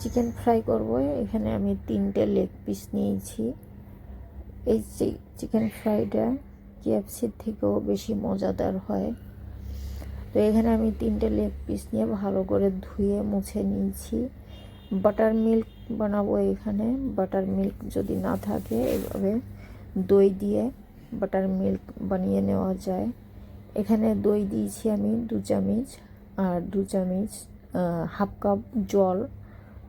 Chicken fry করব। এখানে আমি তিনটে লেগ পিস নিয়েছি। এই চিকেন ফ্রাইটা কেএফসির থেকেও বেশি মজাদার হয়। তো এখানে আমি তিনটে লেগ পিস নিয়ে ভালো করে ধুয়ে মুছে নিয়েছি। বাটার মিল্ক বানাবো এখানে। বাটার মিল্ক যদি না থাকে এভাবে দই দিয়ে বাটার মিল্ক বানিয়ে নেওয়া যায়। এখানে দই দিয়েছি আমি দু চামচ আর দু চামচ হাফ কাপ জল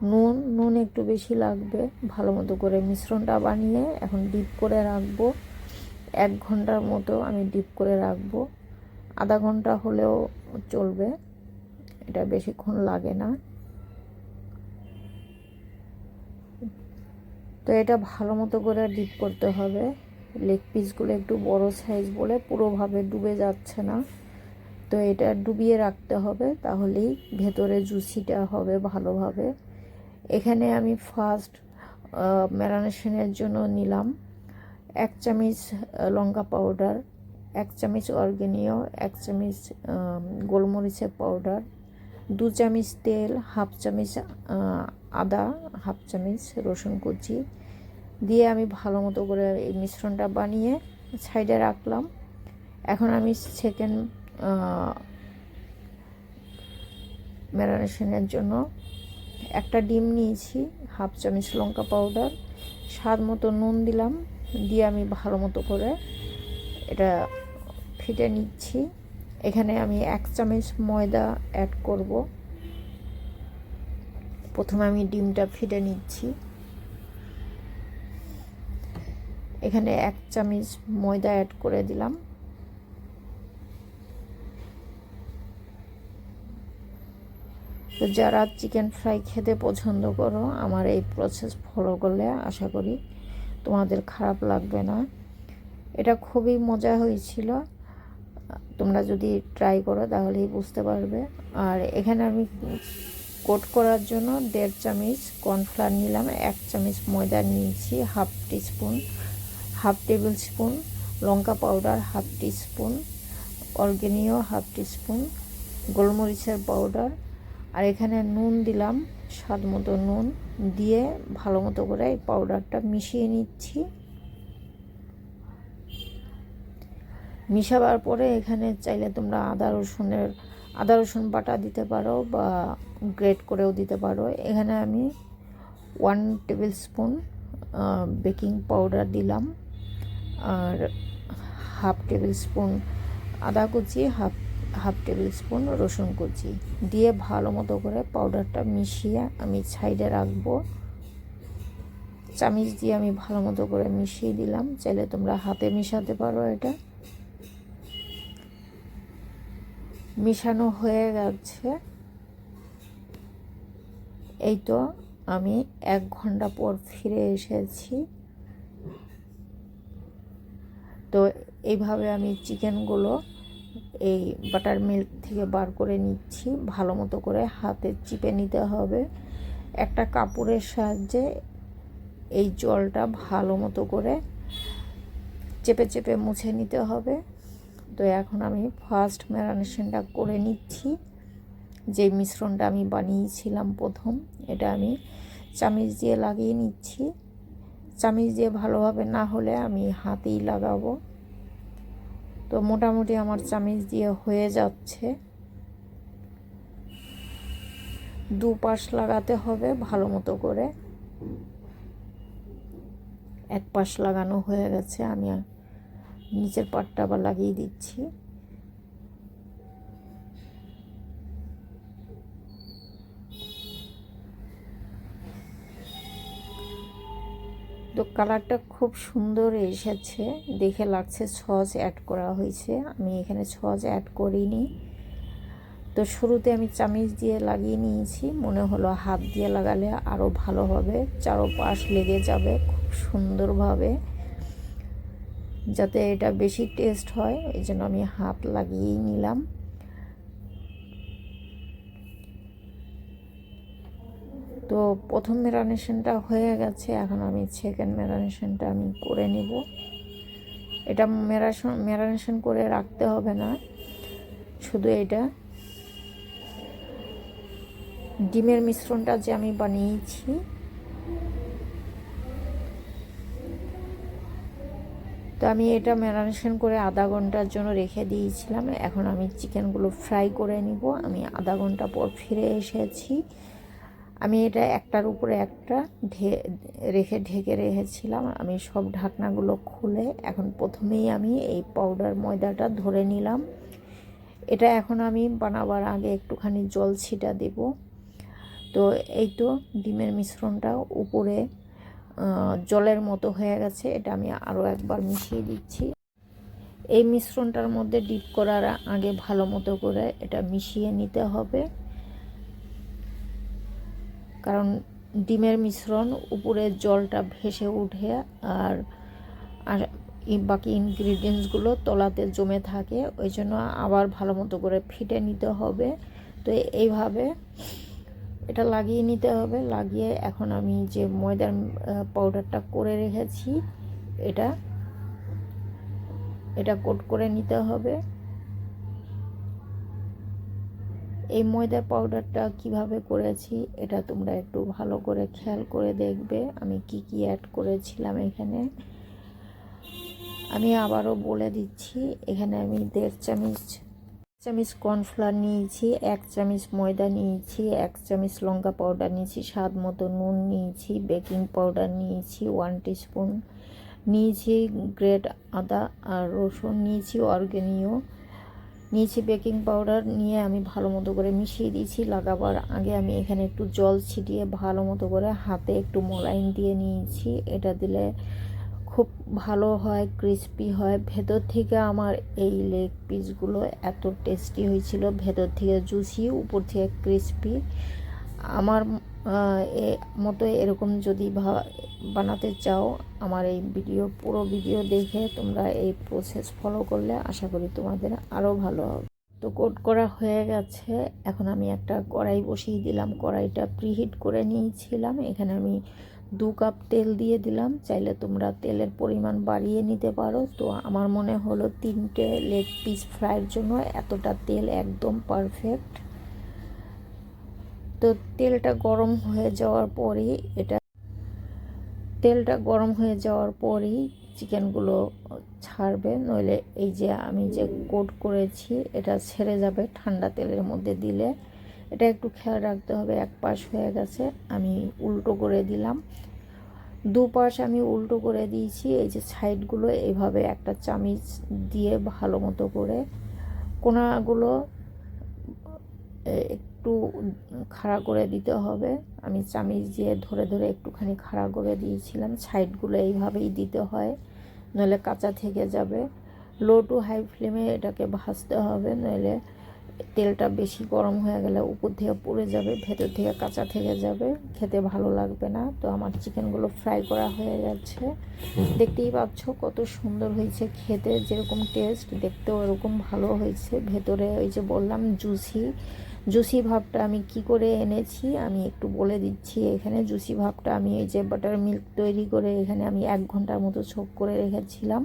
নুন নুন একটু বেশি লাগবে। ভালো মতো করে মিশ্রণটা বানিয়ে এখন ডিপ করে রাখব। এক ঘণ্টার মতো আমি ডিপ করে রাখব। আধা ঘণ্টা হলেও চলবে। এটা বেশিক্ষণ লাগে না। তো এটা ভালো মতো করে ডিপ করতে হবে। লেগ পিসগুলো একটু বড় সাইজ বলে পুরোভাবে ডুবে যাচ্ছে না। তো এটা ডুবিয়ে রাখতে হবে। তাহলেই ভেতরে জুসিটা হবে ভালোভাবে। এখানে আমি ফার্স্ট ম্যারানেশনের জন্য নিলাম এক চামচ লঙ্কা পাউডার এক চামচ অর্গেনিও, এক চামচ গোলমরিচের পাউডার দু চামচ তেল, হাফ চামচ আদা, হাফ চামচ রসুন কুচি দিয়ে আমি ভালো মতো করে এই মিশ্রণটা বানিয়ে সাইডে রাখলাম। এখন আমি সেকেন্ড ম্যারিনেশনের জন্য একটা ডিম নিয়েছি, হাফ চামচ লঙ্কা পাউডার, স্বাদ মতো নুন দিলাম, দিয়ে আমি ভালো মতো করে এটা ফিটে নিচ্ছি। এখানে আমি এক চামচ ময়দা অ্যাড করব। প্রথমে আমি ডিমটা ফিটে নিচ্ছি। এখানে এক চামচ ময়দা অ্যাড করে দিলাম। তো যারা চিকেন ফ্রাই খেতে পছন্দ করো, আমার এই প্রসেস ফলো করলে আশা করি তোমাদের খারাপ লাগবে না। এটা খুবই মজা হয়েছিল। তোমরা যদি ট্রাই করো তাহলেই বুঝতে পারবে। আর এখানে আমি কোট করার জন্য দেড় চামচ কর্নফ্লাওয়ার নিলাম, এক চামচ ময়দা নিয়েছি half teaspoon half tablespoon লঙ্কা powder half teaspoon oregano half teaspoon গোলমরিচের পাউডার আর এখানে নুন দিলাম, স্বাদ মতো নুন দিয়ে ভালো মতো করে এই পাউডারটা মিশিয়ে নিচ্ছি। মিশাবার পরে এখানে চাইলে তোমরা আদা রসুনের, আদা রসুন বাটা দিতে পারো বা গ্রেট করেও দিতে পারো। এখানে আমি one tablespoon baking powder দিলাম। আর হাফ টেবিল স্পুন আদা কুচি হাফ হাফ টেবিল স্পুন রসুন কুচি। দিয়ে ভালো মতো করে পাউডারটা মিশিয়ে আমি সাইডে রাখব। চামিচ দিয়ে আমি ভালো মতো করে মিশিয়ে দিলাম। চাইলে তোমরা হাতে মিশাতে পারো এটা। মিশানো হয়ে গেছে। এই তো আমি এক ঘণ্টা পর ফিরে এসেছি। তো এইভাবে আমি চিকেনগুলো এই বাটার মিল্ক থেকে বার করে নিচ্ছি। ভালো মতো করে হাতে চিপে নিতে হবে। একটা কাপড়ের সাহায্যে এই জলটা ভালো মতো করে চেপে চেপে মুছে নিতে হবে। তো এখন আমি ফার্স্ট ম্যারানেশনটা করে নিচ্ছি। যে মিশ্রণটা আমি বানিয়েছিলাম প্রথম, এটা আমি চামিচ দিয়ে লাগিয়ে নিচ্ছি। চামিচ দিয়ে ভালোভাবে না হলে আমি হাতেই লাগাবো। তো মোটামুটি আমার চামিচ দিয়ে হয়ে যাচ্ছে। দু পাশ লাগাতে হবে ভালো মতো করে। এক পাশ লাগানো হয়ে গেছে, আমি নিচের পাটটা আবার লাগিয়ে দিচ্ছি। তো কালারটা খুব সুন্দর এসেছে। দেখে লাগছে সস অ্যাড করা হয়েছে। আমি এখানে সস অ্যাড করিনি। তো শুরুতে আমি চামিচ দিয়ে লাগিয়ে নিয়েছি। মনে হলো হাত দিয়ে লাগালে আরও ভালো হবে। চারোপাশ লেগে যাবে খুব সুন্দরভাবে। যাতে এটা বেশি টেস্ট হয় এই জন্য আমি হাত লাগিয়েই নিলাম। তো প্রথম ম্যারানেশনটা হয়ে গেছে, এখন আমি সেকেন্ড ম্যারানেশনটা আমি করে নেব। এটা ম্যারাশন ম্যারানেশন করে রাখতে হবে না, শুধু এটা ডিমের মিশ্রণটা যে আমি বানিয়েছি, তো আমি এটা ম্যারিনেশন করে আধা ঘণ্টার জন্য রেখে দিয়েছিলাম। এখন আমি চিকেনগুলো ফ্রাই করে নিব। আমি আধা ঘণ্টা পর ফিরে এসেছি। আমি এটা একটার উপরে একটা ঢে রেখে, ঢেকে রেখেছিলাম। আমি সব ঢাকনাগুলো খুলে এখন প্রথমেই আমি এই পাউডার ময়দাটা ধরে নিলাম। এটা এখন আমি বানাবার আগে একটুখানি জল ছিটা দেব। তো এই তো ডিমের মিশ্রণটা উপরে জলের মতো হয়ে গেছে। এটা আমি আরও একবার মিশিয়ে দিচ্ছি। এই মিশ্রণটার মধ্যে ডিপ করার আগে ভালো মতো করে এটা মিশিয়ে নিতে হবে। কারণ ডিমের মিশ্রণ উপরে জলটা ভেসে উঠে আর আর বাকি ইনগ্রিডিয়েন্টসগুলো তলাতে জমে থাকে, ওই জন্য আবার ভালো মতো করে ফিটে নিতে হবে। তো এইভাবে এটা লাগিয়ে নিতে হবে। লাগিয়ে এখন আমি যে ময়দার পাউডারটা করে রেখেছি, এটা এটা কোট করে নিতে হবে। এই ময়দা পাউডারটা কীভাবে করেছি, এটা তোমরা একটু ভালো করে খেয়াল করে দেখবে। আমি কি কি অ্যাড করেছিলাম এখানে। আমি আবারও বলে দিচ্ছি, এখানে আমি দেড় চামচ চামচ কর্নফ্লাওয়ার নিয়েছি, এক চামচ ময়দা নিয়েছি, এক চামচ লঙ্কা পাউডার নিয়েছি, স্বাদ মতো নুন নিয়েছি বেকিং পাউডার নিয়েছি ওয়ান টিস্পুন নিয়েছি গ্রেড আদা আর রসুন নিয়েছি অর্গ্যানিও নিয়েছি বেকিং পাউডার নিয়ে আমি ভালো মতো করে মিশিয়ে দিয়েছি, লাগাবার আগে আমি এখানে একটু জল ছিটিয়ে ভালো মতো করে হাতে একটু মোলাইন দিয়ে নিয়েছি। এটা দিলে খুব ভালো হয়, ক্রিস্পি হয়। ভেতর থেকে আমার এই লেগ পিসগুলো এত টেস্টি হয়েছিল, ভেতর থেকে জুসি, উপর থেকে ক্রিস্পি। আমার মতো এরকম যদি বানাতে চাও, আমার এই ভিডিও, পুরো ভিডিও দেখে তোমরা এই প্রসেস ফলো করলে আশা করি তোমাদের আরও ভালো হবে। তো কোট করা হয়ে গেছে। এখন আমি একটা কড়াই বসিয়ে দিলাম। কড়াইটা প্রিহিট করে নিয়েছিলাম। এখানে আমি দু কাপ তেল দিয়ে দিলাম। চাইলে তোমরা তেলের পরিমাণ বাড়িয়ে নিতে পারো। তো আমার মনে হলো তিনটে লেগ পিস ফ্রাইয়ের জন্য এতটা তেল একদম পারফেক্ট তো তেলটা গরম হয়ে যাওয়ার পরেই এটা, তেলটা গরম হয়ে যাওয়ার পরেই চিকেনগুলো ছাড়বে। নইলে এই যে আমি যে কোট করেছি, এটা ছেড়ে যাবে ঠান্ডা তেলের মধ্যে দিলে। এটা একটু খেয়াল রাখতে হবে, এক পাশ হয়ে গেছে, আমি উল্টো করে দিলাম। দু পাশ আমি উল্টো করে দিয়েছি, এই যে সাইডগুলো এইভাবে একটা চামিচ দিয়ে ভালো মতো করে। কোনাগুলো একটু খাড়া করে দিতে হবে। আমি চামিচ দিয়ে ধরে ধরে একটুখানি খাড়া করে দিয়েছিলাম। সাইডগুলো এইভাবেই দিতে হয়, নইলে কাঁচা থেকে যাবে। লো টু হাই ফ্লেমে এটাকে ভাজতে হবে, নইলে তেলটা বেশি গরম হয়ে গেলে উপর থেকে পড়ে যাবে ভেতর থেকে কাঁচা থেকে যাবে খেতে ভালো লাগবে না। তো আমার চিকেনগুলো ফ্রাই করা হয়ে যাচ্ছে দেখতেই পাচ্ছ কত সুন্দর হয়েছে খেতে যেরকম টেস্ট দেখতেও এরকম ভালো হয়েছে। ভেতরে ওই যে বললাম জুসি। জুসি ভাবটা আমি কি করে এনেছি আমি একটু বলে দিচ্ছি। এখানে জুসি ভাবটা আমি এই যে বাটার মিল্ক তৈরি করে এখানে আমি এক ঘণ্টার মতো ছোক করে রেখেছিলাম।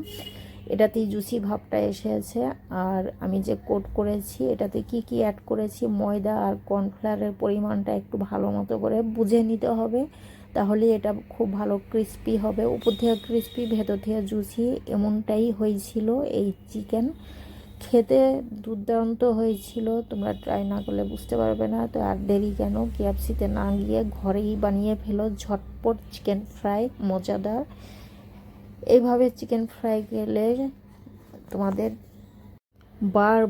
এটাতেই জুসি ভাবটা এসেছে। আর আমি যে কোট করেছি, এটাতে কি কি অ্যাড করেছি, ময়দা আর কর্নফ্লাওয়ারের পরিমাণটা একটু ভালো মতো করে বুঝে নিতে হবে। তাহলে এটা খুব ভালো ক্রিস্পি হবে। উপর থেকে ক্রিস্পি ভেতর থেকে জুসি, এমনটাই হয়েছিল এই চিকেন খেতে দুর্দান্ত হয়েছিল, তোমরা ট্রাই না করলে বুঝতে পারবে না। তো আর দেরি কেন? কেএফসিতে না গিয়ে ঘরেই বানিয়ে ফেলো ঝটপট চিকেন ফ্রাই মজাদার। এইভাবে চিকেন ফ্রাই গেলে তোমাদের বার